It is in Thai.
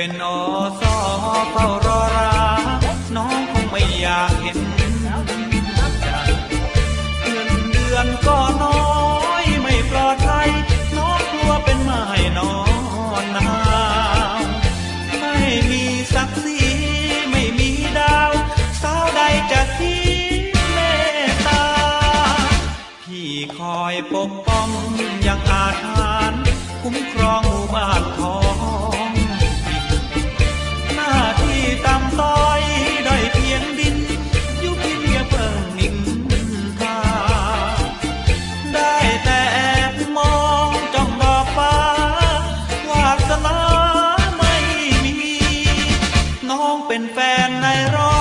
เป็นอสอเฝ้ารอรักน้องคงไม่อยากเห็นเงินเดือนก็น้อยไม่ปลอดภัยน้องกลัวเป็นไม้นอนนาวไม่มีสักซีไม่มีดาว สาวใดจะทิ้งเมตตาพี่คอยปกป้องยังอาฆาต เป็นแฟนในร้อ